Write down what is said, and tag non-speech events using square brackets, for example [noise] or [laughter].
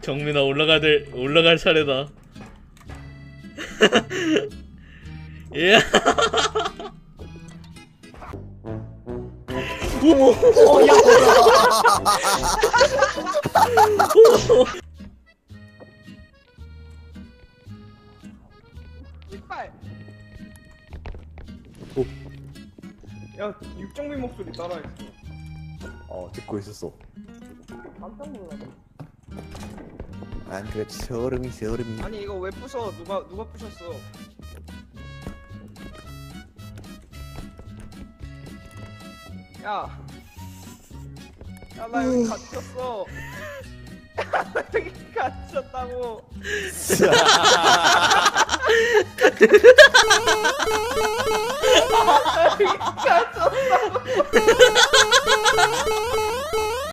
정민아 올라가야 될 올라갈 차례다. [laughs] 예. 이빨. 오. 야 육정민 목소리 따라했어. 어 듣고 있었어 깜짝 놀랐네. 안 그렇지 소름이 소름이 아니 이거 왜 부숴? 누가 누가 부셨어? 야. 야 나 여기 갇혔어. 나 [laughs] 여기 갇혔다고. [laughs] 갇혔다고.